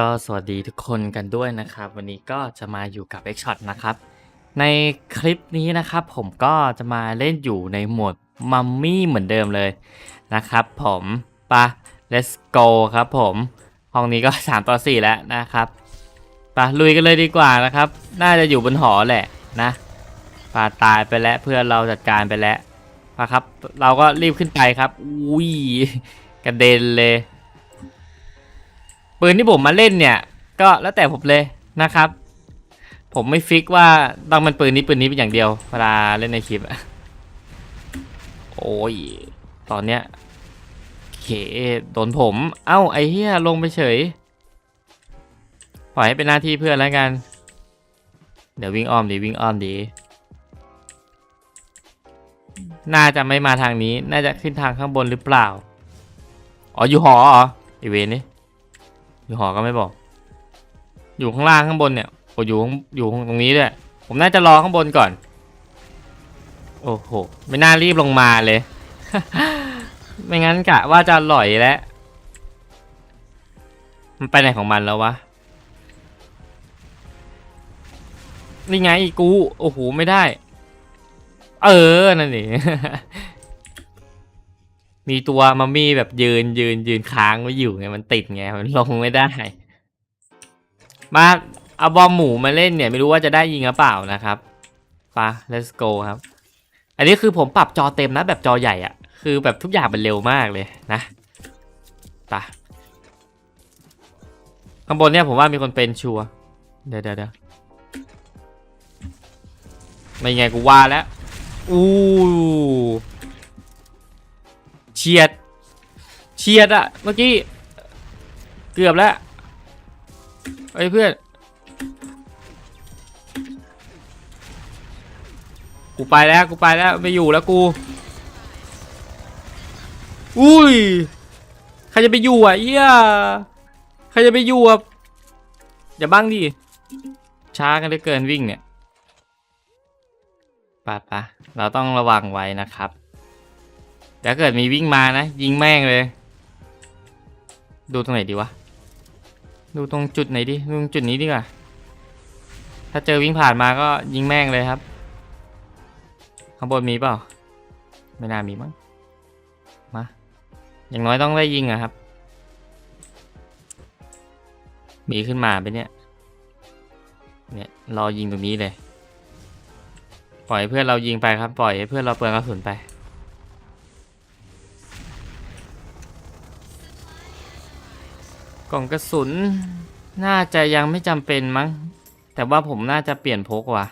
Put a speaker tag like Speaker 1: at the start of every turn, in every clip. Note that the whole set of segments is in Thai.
Speaker 1: ก็สวัสดีทุกคนกันด้วยนะครับ วันนี้ก็จะมาอยู่กับ X Shot นะครับ ในคลิปนี้นะครับผมก็จะมาเล่นอยู่ในโหมดมัมมี่เหมือนเดิมเลยนะครับผมปะ let's go ครับผมห้องนี้ก็ 3 ต่อ 4 แล้วนะครับปะลุยกันเลยดีกว่านะครับ น่าจะอยู่บนหอแหละนะปาตายไปแล้วเพื่อนเราจัดการไปแล้วปะครับ เราก็รีบขึ้นไปครับ อุ้ยกระเด็นเลย ปืนที่ผมมาเล่นเนี่ย ก็แล้วแต่ผมเลยนะครับ ผมไม่ฟิกว่าต้องเป็นปืนนี้ปืนนี้เป็นอย่างเดียวเวลาเล่นในคลิปอะโอ้ยตอนเนี้ยเขโดนผม เอ้าไอ้เหี้ยลงไปเฉยปล่อยให้เป็นหน้าที่เพื่อนแล้วกัน เดี๋ยววิ่งอ้อมดีวิ่งอ้อมดี น่าจะไม่มาทางนี้ น่าจะขึ้นทางข้างบนหรือเปล่า อ๋ออยู่หอเหรอไอเวนนี่ อยู่หอก็ไม่บอก อยู่ข้างล่างข้างบนเนี่ยโอ้อยู่ข้างอยู่ตรงนี้ด้วย ผมน่าจะรอข้างบนก่อน โอ้โห ไม่น่ารีบลงมาเลย ไม่งั้นกะว่าจะหล่อยแล้ว มันไปไหนของมันแล้ววะ นี่ไงกู โอ้โห ไม่ได้ เออ นั่นนี่ มีตัวมัมมี่แบบยืนยืนยืนค้างไว้อยู่ไงมันติดไงมันลงไม่ได้ มาเอาบอมหมูมาเล่นเนี่ย ไม่รู้ว่าจะได้ยิงหรือเปล่านะครับไปะ let's go ครับ อันนี้คือผมปรับจอเต็มนะแบบจอใหญ่อะคือแบบทุกอย่างมันเร็วมากเลยนะปะข้างบนเนี่ยผมว่ามีคนเป็นชัวเดี๋ยวเดี๋ยวเดี๋ยวไม่ไงกูว่าแล้วอู้ เฉียดเฉียดอะเมื่อกี้ เกือบแล้วไอ้เพื่อน กูไปแล้วกูไปแล้วไม่อยู่แล้วกู อุ้ยใครจะไปอยู่อะเหี้ยใครจะไปอยู่อะอย่าบ้างดิช้ากันเหลือเกินวิ่งเนี่ยปะปะเราต้องระวังไว้นะครับ แต่ถ้าเกิดมีวิ่งมานะ ยิงแม่งเลย ดูตรงไหนดีวะ ดูตรงจุดไหนดิดูตรงจุดนี้ดีกว่า ถ้าเจอวิ่งผ่านมาก็ยิงแม่งเลยครับ ข้างบนมีเปล่า ไม่น่ามีมั้ง มา อย่างน้อยต้องได้ยิงอะครับ มีขึ้นมาไปเนี่ย เนี่ยรอยิงตรงนี้เลย ปล่อยเพื่อนเรายิงไปครับ ปล่อยให้เพื่อนเราเปลืองกระสุนไป กล่องกระสุน น่าจะยังไม่จำเป็นมั้ง แต่ว่าผมน่าจะเปลี่ยนพกว่ะ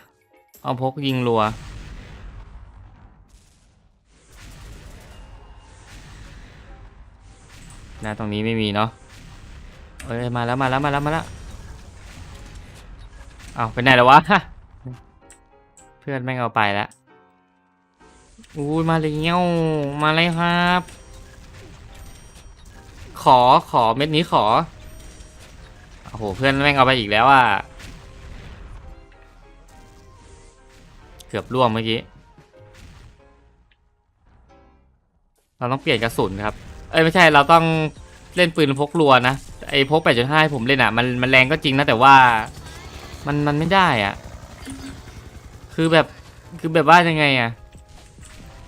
Speaker 1: เอาพกยิงรัว นะตรงนี้ไม่มีเนาะ เอ้ยมาแล้วมาแล้วมาแล้วมาแล้ว เอาไปไหนแล้ววะ เพื่อนแม่งเอาไปแล้วอุ้มาเลยเงี้ยวมาเลยครับ ขอขอเม็ดนี้ขอ โอ้โห เพื่อนแม่งเอาไปอีกแล้วอะ เกือบร่วงเมื่อกี้ เราต้องเปลี่ยนกระสุนครับ เอ้ยไม่ใช่เราต้องเล่นปืนพกรัวนะ ไอ้พก8.5ให้ผมเล่นอะ มันมันแรงก็จริงนะแต่ว่า มันมันไม่ได้อะ คือแบบคือแบบว่ายังไงอะ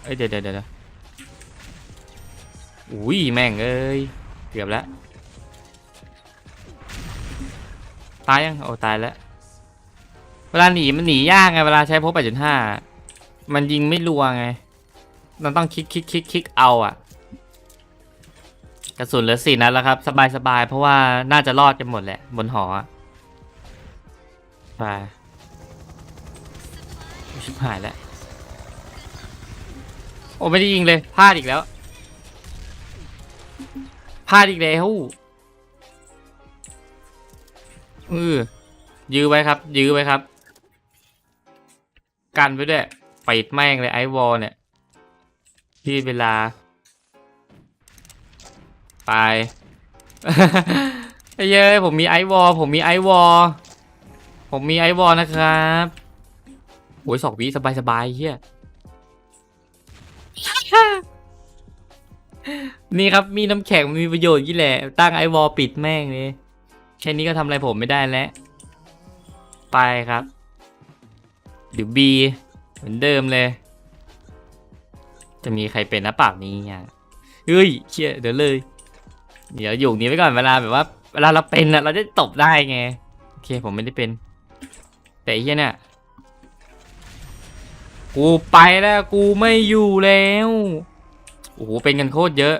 Speaker 1: เอ้ยเดี๋ยวเดี๋ยวเดี๋ยวอุ้ยแม่งเอ้ย เกือบแล้ว ตายยัง โอ้ตายแล้ว เวลาหนีมันหนียากไง เวลาใช้พก8.5มันยิงไม่รัวไง มันต้องคลิกคลิกคลิกคลิกเอาอะกระสุนเหลือสี่นัดแล้วครับ สบายสบายเพราะว่าน่าจะรอดกันหมดแหละ บนหอไปชิบหายแล้ว โอ้ไม่ได้ยิงเลยพลาดอีกแล้ว พลาดอีกแล้วเออยื้อไว้ครับ ยื้อไว้ครับ กันไว้ด้วยปิดแม่งเลยไอวอลเนี่ยที่เวลา ไปเย้ยผมมีไอวอลผมมีไอวอลผมมีไอวอลนะครับโอ้ยสองวิสบายสบายเฮีย นี่ครับมีน้ำแข็งมีประโยชน์ยี่แหละ ตั้งไอวอลปิดแม่งเลยแค่นี้ก็ทำอะไรผมไม่ได้แล้ว ไปครับเดี๋ยวบีเหมือนเดิมเลย จะมีใครเป็นนะเปล่านี้อะเฮ้ยเชี่ยเดี๋ยวเลย เดี๋ยวอยู่นี้ไว้ก่อนเวลาแบบว่าเวลาเราเป็นอะเราจะตบได้ไงโอเคผมไม่ได้เป็น แต่เฮียเนี่ยกูไปแล้วกูไม่อยู่แล้ว โอ้โห เป็นกันโคตรเยอะ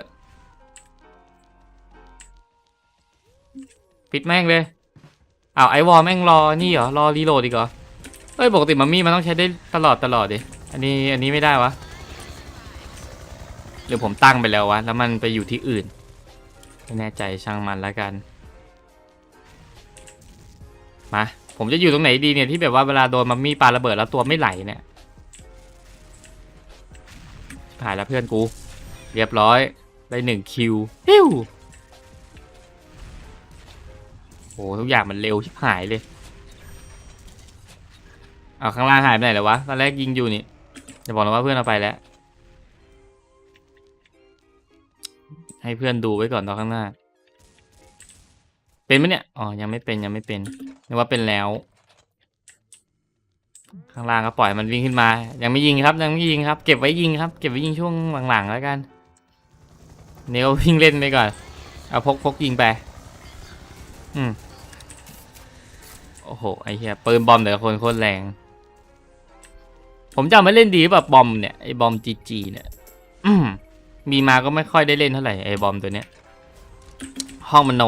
Speaker 1: ปิดแม่งเลยอ้าวไอวอลแม่งรอ นี่เหรอ รอรีโหลดอีกเหรอ เฮ้ย ปกติมัมมี่มันต้องใช้ได้ตลอดตลอดดิ อันนี้ อันนี้ไม่ได้วะ หรือผมตั้งไปแล้ววะ แล้วมันไปอยู่ที่อื่น ไม่แน่ใจช่างมันแล้วกัน มา ผมจะอยู่ตรงไหนดีเนี่ยที่แบบว่าเวลาโดนมัมมี่ปาระเบิดแล้วตัวไม่ไหลเนี่ยผ่านแล้วเพื่อนกู เรียบร้อย ได้หนึ่งคิวฮิวโอ้ทุกอย่างมันเร็วชิบหายเลย เอาข้างล่างหายไปไหนแล้ววะ ตอนแรกยิงอยู่นี่จะบอกนะว่าเพื่อนเอาไปแล้ว ให้เพื่อนดูไว้ก่อนตอนข้างหน้า เป็นไหมเนี่ย อ๋อ ยังไม่เป็นยังไม่เป็นนึกว่าเป็นแล้ว ข้างล่างก็ปล่อยมันวิ่งขึ้นมา ยังไม่ยิงครับ ยังไม่ยิงครับ เก็บไว้ยิงครับ เก็บไว้ยิงช่วงหลังๆแล้วกันเนววิ่งเล่นไปก่อน เอาพกพกยิงไป อืม โอ้โห ไอ้เหี้ยปืนบอมแต่ละคนโคตรแรง ผมจะเอามาเล่นดีแบบบอมเนี่ย ไอ้บอมจีจีเนี่ยอืมมีมาก็ไม่ค่อยได้เล่นเท่าไหร่ไอ้บอมตัวเนี้ย ห้องมโน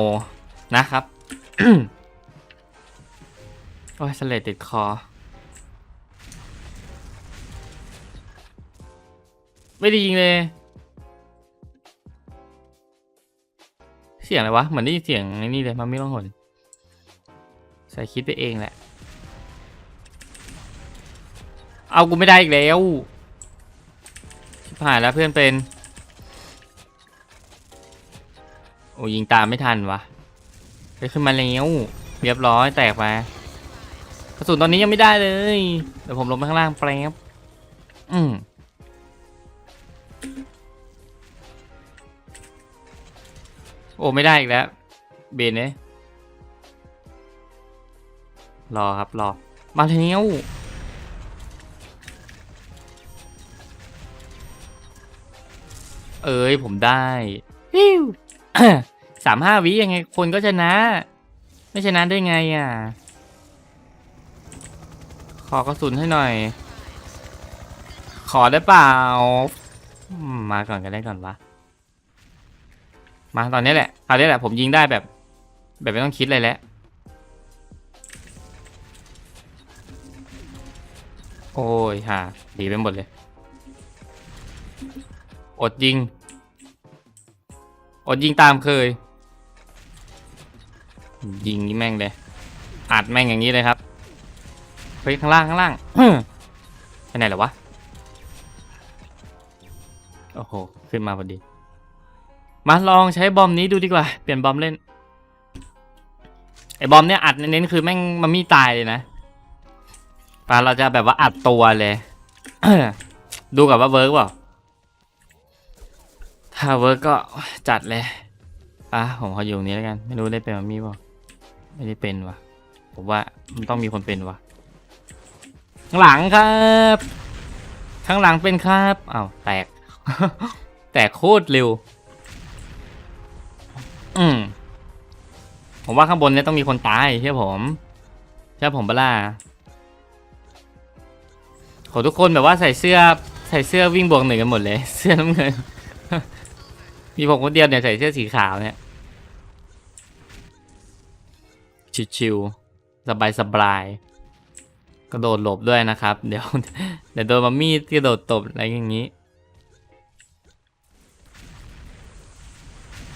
Speaker 1: นะครับโอ้ยสเลดติดคอ ไม่ได้ยิงเลย เสียงอะไรวะ เหมือนได้ยินเสียงไอ้นี่เลยมันไม่ร้องหนใส่คิดไปเองแหละ เอากูไม่ได้อีกแล้วชิบหายแล้วเพื่อนเป็น โอ้ยิงตามไม่ทันวะไปขึ้นมาแล้วเรียบร้อยแตกไปกระสุนตอนนี้ยังไม่ได้เลย เดี๋ยวผมลงไปข้างล่างแป๊บอืม โอ้ ไม่ได้อีกแล้ว เบนเนรอครับ รอ มาแล้วเอ้ย ผมได้ฮิวสามห้าวิยังไง คนก็ชนะ ไม่ชนะได้ไงอะ ขอกระสุนให้หน่อย ขอได้เปล่า มาก่อนก็ได้ก่อนวะ มาตอนนี้แหละตอนนี้แหละผมยิงได้แบบ แบบไม่ต้องคิดเลยแหละโอ้ยห่าดีไปหมดเลย อดยิง อดยิงตามเคย ยิงนี่แม่งเลยอัดแม่งอย่างนี้เลยครับเฮ้ยข้างล่างข้างล่างไปไหนเหรอวะ โอ้โห ขึ้นมาพอดี มาลองใช้บอมนี้ดูดีกว่า เปลี่ยนบอมเล่น ไอ้บอมเนี่ยอัดเน้นๆคือแม่งมันมีตายเลยนะปาเราจะแบบว่าอัดตัวเลย ดูกับว่าเวิร์กเปล่า ถ้าเวิร์กก็จัดเลยอะผมขออยู่ตรงนี้แล้วกัน ไม่รู้ได้เป็นมัมมี่เปล่า ไม่ได้เป็นวะผมว่ามันต้องมีคนเป็นวะข้างหลังครับข้างหลังเป็นครับอ้าวแตก แตกโคตรเร็ว อืม ผมว่าข้างบนเนี่ยต้องมีคนตายเชื่อผมเชื่อผมเปล่าโหทุกคนแบบว่าใส่เสื้อใส่เสื้อวิ่งบวกหนึ่งกันหมดเลย เสื้อน้ำเงิน มีผมคนเดียวเนี่ยใส่เสื้อสีขาวเนี่ย ชิวๆสบายสบายกระโดดหลบด้วยนะครับ เดี๋ยวเดี๋ยวโดนมามีดกระโดดตบอะไรอย่างนี้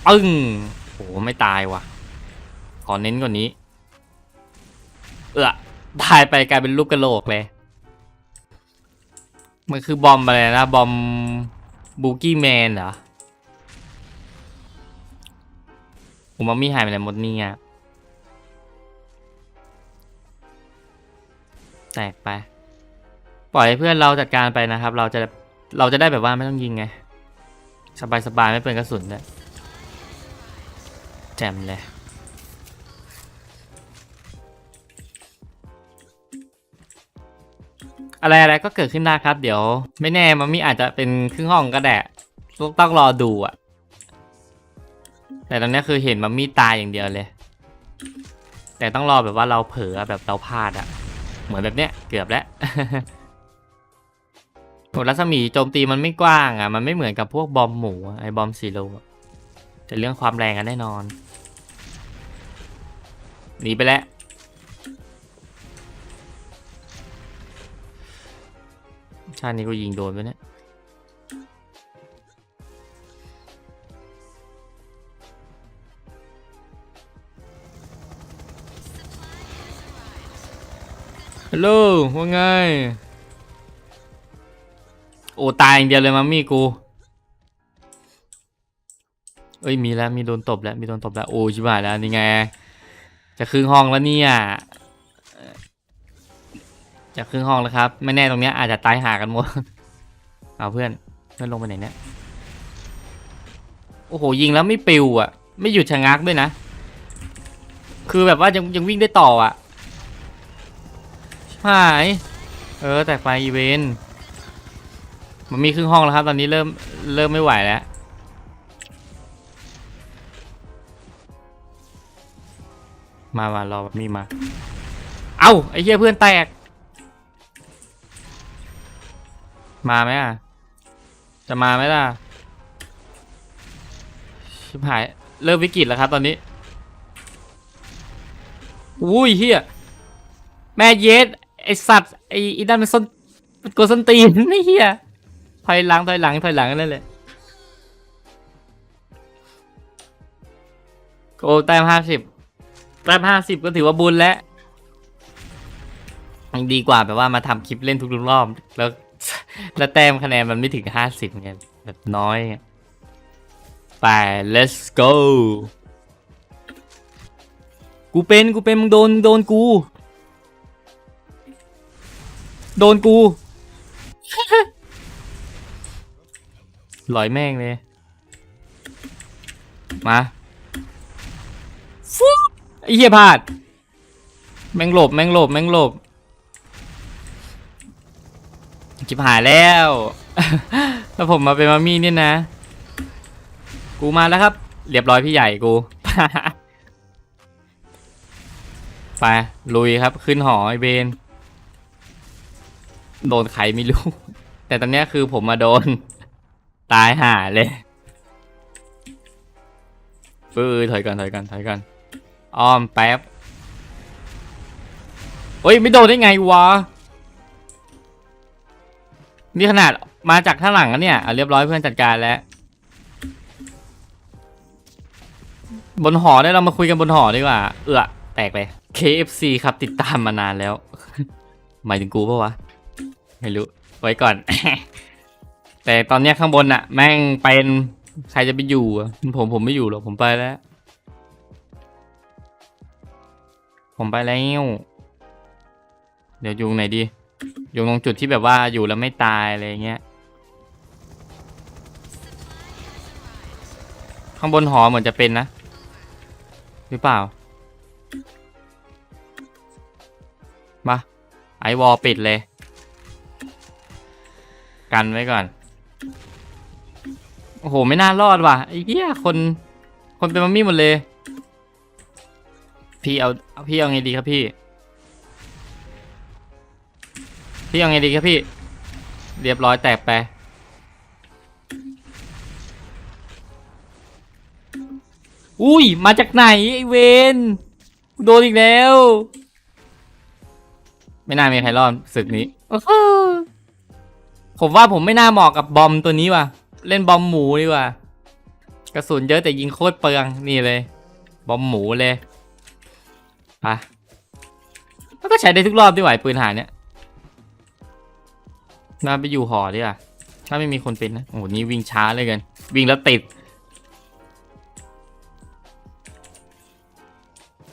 Speaker 1: ปึ้ง โอ้ไม่ตายว่ะ ขอเน้นกว่านี้ เออตายไปกลายเป็นลูกกระโหลกเลย มันคือบอมอะไรนะ บอมบูกี้แมนเหรอผมว่ามีหายไปไหนหมดเนี่ยแตกไป ปล่อยให้เพื่อนเราจัดการไปนะครับ เราจะเราจะได้แบบว่าไม่ต้องยิงไง สบายสบายไม่เปลืองกระสุนเลย จมเลย อะไรอะไรก็เกิดขึ้นได้ครับ เดี๋ยว ไม่แน่มันมีอาจจะเป็นครึ่งห้องก็ได้ต้องรอดูอะแต่ตอนนี้คือเห็นมัมมี่ตายอย่างเดียวเลย แต่ต้องรอแบบว่าเราเผลอแบบเราพลาดอะเหมือนแบบเนี้ยเกือบแล้วหรัศมีโจมตีมันไม่กว้างอะมันไม่เหมือนกับพวกบอมหมูไอ้บอมซีโร่ แต่เรื่องความแรงกันแน่นอนหนีไปแล้วชาตินี้ก็ยิงโดนไปเนี่ยฮัลโหลว่าไง โอ้ ตายอย่างเดียวเลยมัมมี่กู เอ้ยมีแล้วมีโดนตบแล้วมีโดนตบแล้วโอ้ชิบหายแล้วนี่ไง จะครึ่งห้องแล้วเนี่ยจะครึ่งห้องแล้วครับ ไม่แน่ตรงเนี้ยอาจจะตายหากันหมดเอาเพื่อนเพื่อนลงไปไหนเนี่ยโอ้โหยิงแล้วไม่ปิวอะ ไม่หยุดชะงักด้วยนะ คือแบบว่ายังยังวิ่งได้ต่ออะหายเออแต่ไฟอีเวนมันมีครึ่งห้องแล้วครับ ตอนนี้เริ่มเริ่มไม่ไหวแล้ว มามารอแบบนี้มา เอ้าไอ้เหี้ยเพื่อนแตก มาไหมอะ จะมาไหมล่ะ ชิบหาย เริ่มวิกฤตแล้วครับตอนนี้ อุ้ยเฮียแม่เยสไอสัตว์ไออีนั่นมันส้นมันกดส้นตีนไม่เฮียถอยหลังถอยหลังถอยหลังนั่นแหละโอ้แต้มห้าสิบ แต้มห้าสิบก็ถือว่าบุญแล้วยังดีกว่าแบบว่ามาทำคลิปเล่นทุกๆรอบ แล้ว แล้วแต้มคะแนนมันไม่ถึงห้าสิบไงแบบน้อยไงไป let's go กูเป็นกูเป็นมึงโดนโดนกู โดนกู ลอยแม่งเลย มา ไอ้เหี้ยพลาด แม่งหลบ แม่งหลบ แม่งหลบจิบหายแล้ว แล้วผมมาเป็นมามี่เนี่ยนะ กูมาแล้วครับ เรียบร้อยพี่ใหญ่กู ไป ลุยครับขึ้นหอไอเบน โดนใครไม่รู้ แต่ตอนเนี้ยคือผมมาโดน ตายห่าเลยฟื้อถอยก่อนถอยก่อนถอยก่อน อ้อมแป๊บเฮ้ย ไม่โดนได้ไงวะ นี่ขนาดมาจากข้างหลังแล้วเนี่ยเรียบร้อยเพื่อนจัดการแล้ว บนหอได้เรามาคุยกันบนหอดีกว่า เอือแตกเลย KFC ครับติดตามมานานแล้ว หมายถึงกูปะวะ ไม่รู้ ไว้ก่อน แต่ตอนนี้ข้างบนอะแม่งเป็นใครจะไปอยู่ ผมผมไม่อยู่หรอกผมไปแล้ว ผมไปแล้ว เดี๋ยวอยู่ตรงไหนดีอยู่ตรงจุดที่แบบว่าอยู่แล้วไม่ตายอะไรเงี้ย ข้างบนหอเหมือนจะเป็นนะ หรือเปล่า มา ไอวอลปิดเลย กันไว้ก่อน โอ้โห ไม่น่ารอดว่ะไอ้เหี้ยคน คนเป็นมัมมี่หมดเลย พี่เอาเอาพี่เอาไงดีครับพี่ พี่เอาไงดีครับพี่ เรียบร้อยแตกไปอุ้ย มาจากไหนไอเวนโดนอีกแล้ว ไม่น่ามีใครรอดศึกนี้โอ้โหผมว่าผมไม่น่าเหมาะกับบอมตัวนี้ว่ะ เล่นบอมหมูดีกว่า กระสุนเยอะแต่ยิงโคตรเปลืองนี่เลย บอมหมูเลย ไปแล้วก็ใช้ได้ทุกรอบด้วยไหวปืนหาเนี่ยน่าไปอยู่หอดีกว่าถ้าไม่มีคนเป็นนะโอ้โหนี่วิ่งช้าเลยกัน วิ่งแล้วติด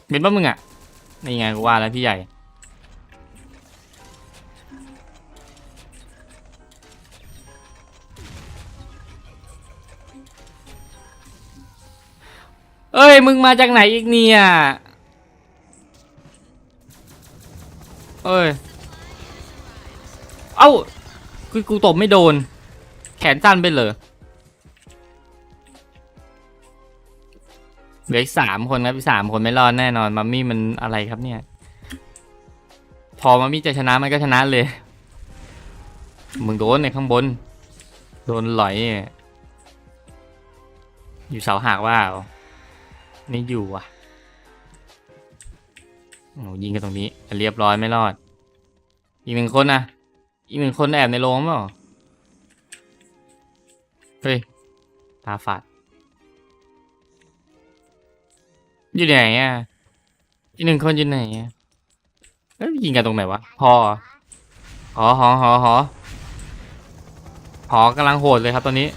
Speaker 1: เป็นป่ะมึงอะนี่ไงกูว่าแล้วพี่ใหญ่เอ้ย มึงมาจากไหนอีกเนี่ย เอ้ย เอ้ากูกูตบไม่โดน แขนสั้นไปเลยเหลืออีกสามคนครับอีกสามคนไม่รอดแน่นอนมัมมี่มันอะไรครับเนี่ย พอมัมมี่จะชนะมันก็ชนะเลย มึงโดนในข้างบน โดนหลอย อยู่เสาหักว่าไม่อยู่อะ โอ้ยิงกันตรงนี้ เรียบร้อยไม่รอด อีกหนึ่งคนนะอีกหนึ่งคนแอบในโรงเปล่าเฮ้ยตาฝาดอยู่ไหนอะอีกหนึ่งคนอยู่ไหนอะเอ้ยยิงกันตรงไหนวะพอหอหอหอหอหอกำลังโหดเลยครับตอนนี้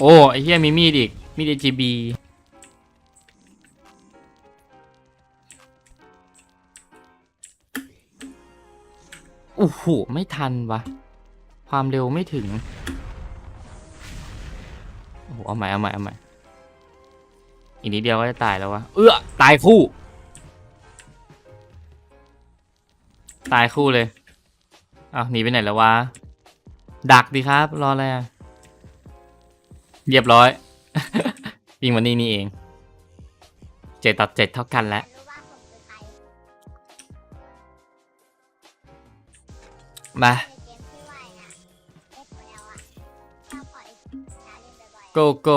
Speaker 1: โอ้ไอ้เหี้ยมีมีดอีกมีด AGB โอ้โหไม่ทันวะความเร็วไม่ถึงโอ้โหเอาใหม่เอาใหม่เอาใหม่อีกนิดเดียวก็จะตายแล้ววะเอื้อตายคู่ ตายคู่เลยอ้าวหนีไปไหนแล้ววะดักดีครับรออะไรอะเรียบร้อยวิ่งวันนี้นี่เอง เจ็ดต่อเจ็ดเท่ากันแล้ว
Speaker 2: มาในเกมที่ว่ายนะเอ็กโอเอลอะชอบขอเอ็กซ์ดาเล่นบ่อย
Speaker 1: โกโก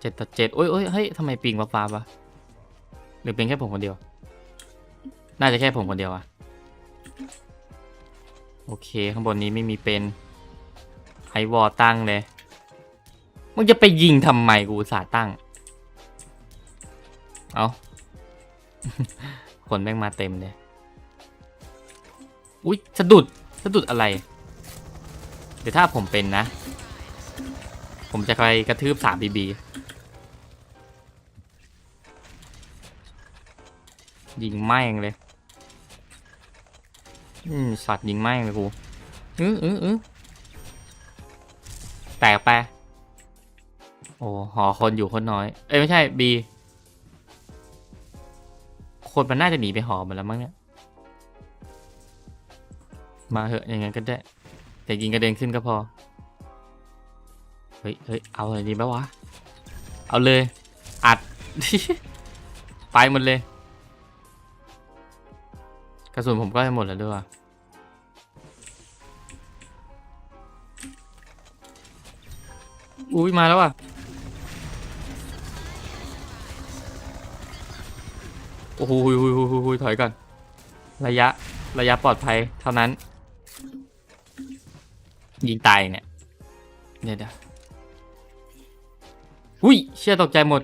Speaker 1: เจ็ดต่อเจ็ดโอ้ยโอ้ยเฮ้ยทำไมปิงฟ้าๆวะหรือเป็นแค่ผมคนเดียว น่าจะแค่ผมคนเดียวอะโอเค ข้างบนนี้ไม่มีเป็นไฮวอลตั้งเลยมึงจะไปยิงทำไมกูอุตสาห์ตั้ง เอา คนแม่งมาเต็มเลย อุ๊ยสะดุดสะดุดอะไร เดี๋ยวถ้าผมเป็นนะ ผมจะไปกระทืบสามบีบียิงแม่งเลย อืมสัตว์ยิงแม่งเลยกูอื้ออื้ออื้อแตกไป โอ้หอคนอยู่คนน้อย เอ้ยไม่ใช่บี คนมันน่าจะหนีไปหอหมันแล้วมั้งเนี่ย มาเหอะอย่างงั้นก็ได้ แต่ยิงกระเด็นขึ้นก็พอ เฮ้ยเฮ้ยเอาอะไรดีบ้าวะ เอาเลย อัด ไปหมดเลย กระสุนผมก็ให้หมดแล้วด้วยอุ้ยมาแล้วว่ะ อ้โหหุยหุยหุยหุยหุยถอยก่อน ระยะ ระยะปลอดภัยเท่านั้น ยิงตายเนี่ย เดี๋ยวเดี๋ยวอุ้ย เชี่ยตกใจหมด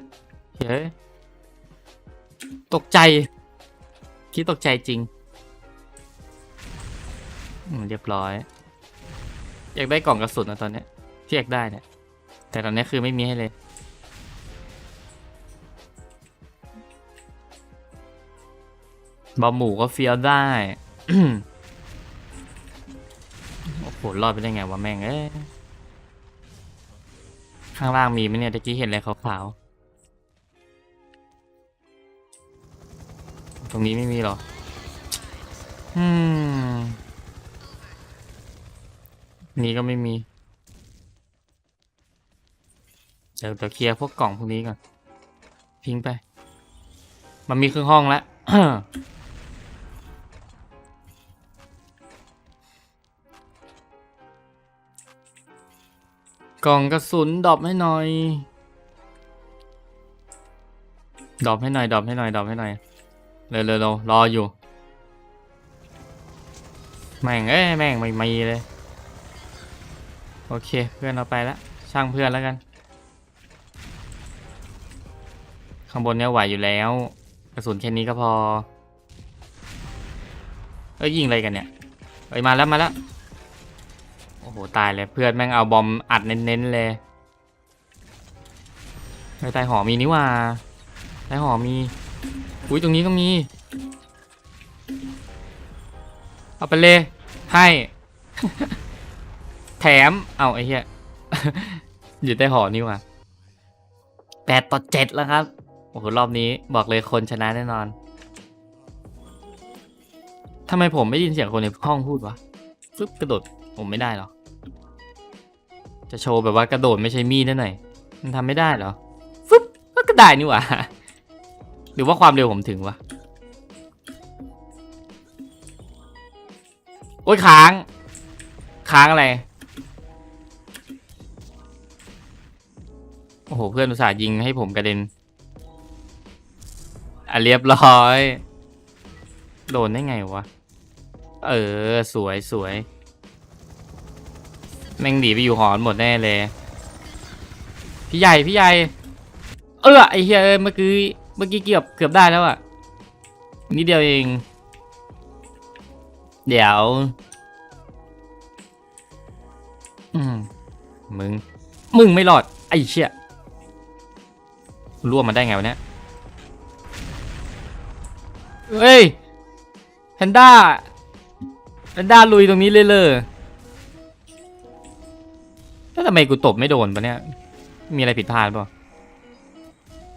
Speaker 1: เฮ้ยตกใจ คิดตกใจจริง เรียบร้อย อยากได้กล่องกระสุนนะตอนนี้ที่อยากได้เนี่ย แต่ตอนนี้คือไม่มีให้เลย บอมหมูก็เฟี้ยวได้ โอ้โห รอดไปได้ไงวะแม่ง เอ้ข้างล่างมีไหมเนี่ยตะกี้เห็นอะไรขาวๆ ตรงนี้ไม่มีหรอ อืม นี่ก็ไม่มีเดี๋ยวเดี๋ยวเคลียร์พวกกล่องพวกนี้ก่อน ทิ้งไป มันมีครึ่งห้องแล้ว กล่องกระสุนดรอปให้หน่อยดรอปให้หน่อยดรอปให้หน่อยดรอปให้หน่อยเร็วเร็วเร็วรออยู่ แม่งเอ้ยแม่งไม่มีเลย โอเคเพื่อนเราไปแล้วช่างเพื่อนแล้วกัน ข้างบนเนี้ยไหวอยู่แล้ว กระสุนแค่นี้ก็พอ เอ้ยยิงอะไรกันเนี่ย เอ้ยมาแล้วมาแล้ว โอ้โห ตายเลยเพื่อนแม่งเอาบอมอัดเน้นๆเลยไอ้ยตายหอมีนี่ว่าตายหอมี อุ้ยตรงนี้ก็มี เอาไปเลย ให้ แถม เอาไอ้เหี้ย อยู่ใต้หอนี่ว่าแปดต่อเจ็ดแล้วครับ โอ้โห รอบนี้บอกเลยคนชนะแน่นอนทำไมผมไม่ได้ยินเสียงคนในห้องพูดวะฟึบกระโดด ผมไม่ได้หรอ จะโชว์แบบว่ากระโดดไม่ใช่มีดนั่นหน่อย มันทำไม่ได้หรอฟึบก็ได้นี่หว่าหรือว่าความเร็วผมถึงวะ โอ้ยค้าง ค้างอะไร โอ้โห เพื่อนอุตส่าห์ยิงให้ผมกระเด็น อะเรียบร้อย โดนได้ไงวะ เออ สวยสวย แม่งหนีไปอยู่หอนหมดแน่เลย พี่ใหญ่พี่ใหญ่ เออไอเฮียเอ้ยเมื่อกี้เมื่อกี้เกือบเกือบได้แล้วอะนิดเดียวเอง เดี๋ยว อืมมึง มึงไม่รอด ไอ้เชี่ยร่วมมาได้ไงวะเนี่ยเฮ้ยแพนด้าแพนด้าลุยตรงนี้เลยเลย แล้วทำไมกูตบไม่โดนปะเนี่ย มีอะไรผิดพลาดปล่า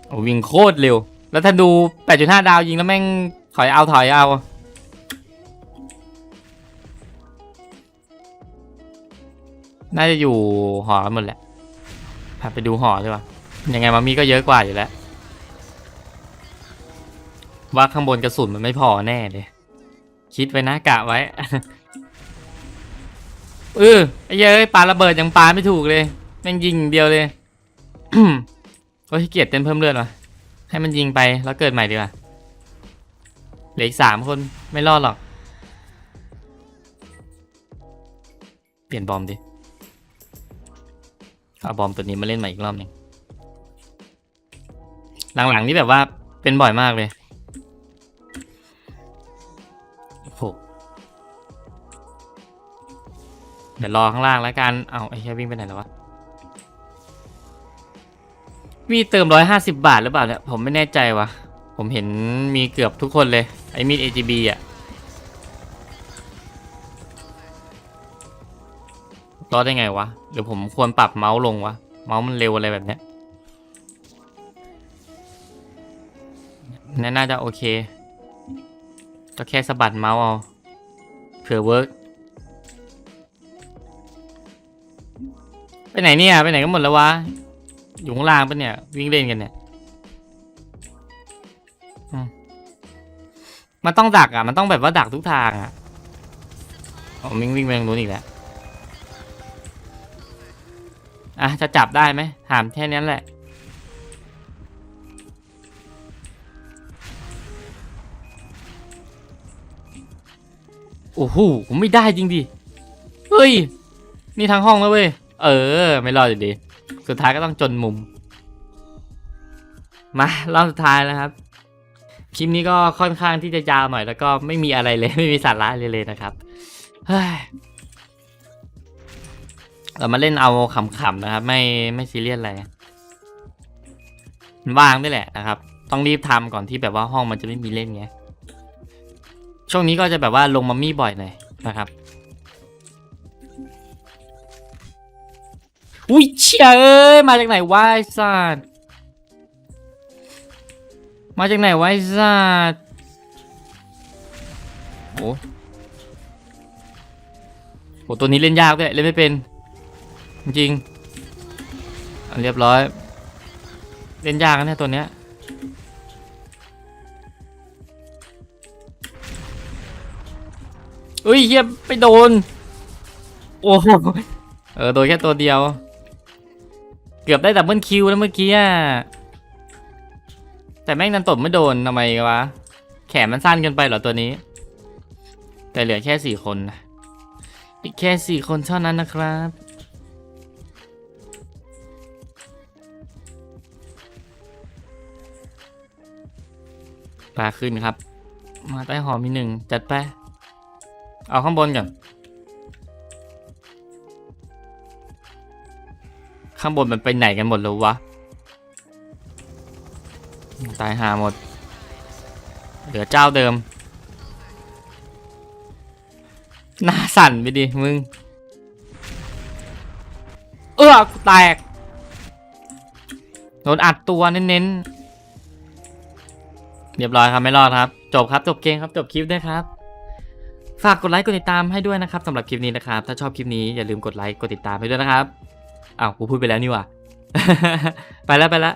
Speaker 1: โอ้วิ่งโคตรเร็ว แล้วถ้าดู 8.5 ดาวยิงแล้วแม่งถอยเอาถอยเอาน่าจะอยู่หอหมดแหละพาไปดูหอใช่ปะยังไงมามีก็เยอะกว่าอยู่แล้ว ว่าข้างบนกระสุนมันไม่พอแน่เลย คิดไว้นะกะไว้ เออไอ้เย้ยปาระเบิดยังปาไม่ถูกเลยแม่งยิงเดียวเลยโอ้ยขี้เกียจเต้นเพิ่มเลือดวะให้มันยิงไปแล้วเกิดใหม่ดีกว่าเหลืออีกสามคนไม่รอดหรอก เปลี่ยนบอมดิเอาบอมตัวนี้มาเล่นใหม่อีกรอบหนึ่งหลังๆนี่แบบว่าเป็นบ่อยมากเลยโอ้ เดี๋ยวรอข้างล่างแล้วกัน เอาไอ้แค่วิ่งไปไหนแล้ววะ มีเติมร้อยห้าสิบาทหรือเปล่าเนี่ย ผมไม่แน่ใจวะผมเห็นมีเกือบทุกคนเลย ไอ้มีด AGB อะ รอดได้ไงวะ หรือผมควรปรับเมาส์ลงวะ เมาส์มันเร็วอะไรแบบเนี้ยน่าจะโอเค ก็แค่สะบัดเมาส์เอา เผื่อเวิร์ก ไปไหนเนี่ยไปไหนกันหมดแล้ววะอยู่ข้างล่างปะเนี่ย วิ่งเล่นกันเนี่ยมันต้องดักอะ มันต้องแบบว่าดักทุกทางอะอ๋อวิ่งวิ่งไปทางนู้นอีกแล้วอะจะจับได้ไหมถามแค่นั้นแหละ โอ้โหผมไม่ได้จริงดิ เฮ้ย นี่ทางห้องแล้วเว้ย เออ ไม่รอดอยู่ดี สุดท้ายก็ต้องจนมุม มารอบสุดท้ายแล้วครับ คลิปนี้ก็ค่อนข้างที่จะยาวหน่อยแล้วก็ไม่มีอะไรเลยไม่มีสาระเลยเลยนะครับเฮ้ยเรามาเล่นเอาขำๆนะครับ ไม่ไม่ซีเรียสอะไรว่างด้วยแหละนะครับ ต้องรีบทำก่อนที่แบบว่าห้องมันจะไม่มีเล่นไงช่วงนี้ก็จะแบบว่าลงมามี่บ่อยหน่อยนะครับ อุ้ยเชียเอ้ยมาจากไหนวะไอ้สัตว์มาจากไหนวะไอ้สัตว์โอ้โหตัวนี้เล่นยากด้วยเล่นไม่เป็น จริงอะเรียบร้อย เล่นยากนะเนี่ยตัวเนี้ยเฮ้ยเฮียไปโดน โอ้โหเออ โดนแค่ตัวเดียว เกือบได้ดับเบิลคิวแล้วเมื่อกี้อะแต่แม่งนันตบไม่โดนทำไมวะ แขนมันสั้นเกินไปเหรอตัวนี้ แต่เหลือแค่สี่คนนะอีกแค่สี่คนเท่านั้นนะครับ ปลาขึ้นครับ มาใต้หอมีหนึ่งจัดไป เอาข้างบนก่อน ข้างบนมันไปไหนกันหมดแล้ววะ ตายหาหมด เหลือเจ้าเดิม หน้าสั่นไปดิมึง เออกูแตก โดนอัดตัวเน้นๆ เรียบร้อยครับไม่รอดครับ จบครับจบเกมครับจบคลิปด้วยครับฝากกดไลค์กดติดตามให้ด้วยนะครับสำหรับคลิปนี้นะครับ ถ้าชอบคลิปนี้อย่าลืมกดไลค์กดติดตามให้ด้วยนะครับ อ้าวกูพูดไปแล้วนี่ว่ะ ไปแล้วไปแล้ว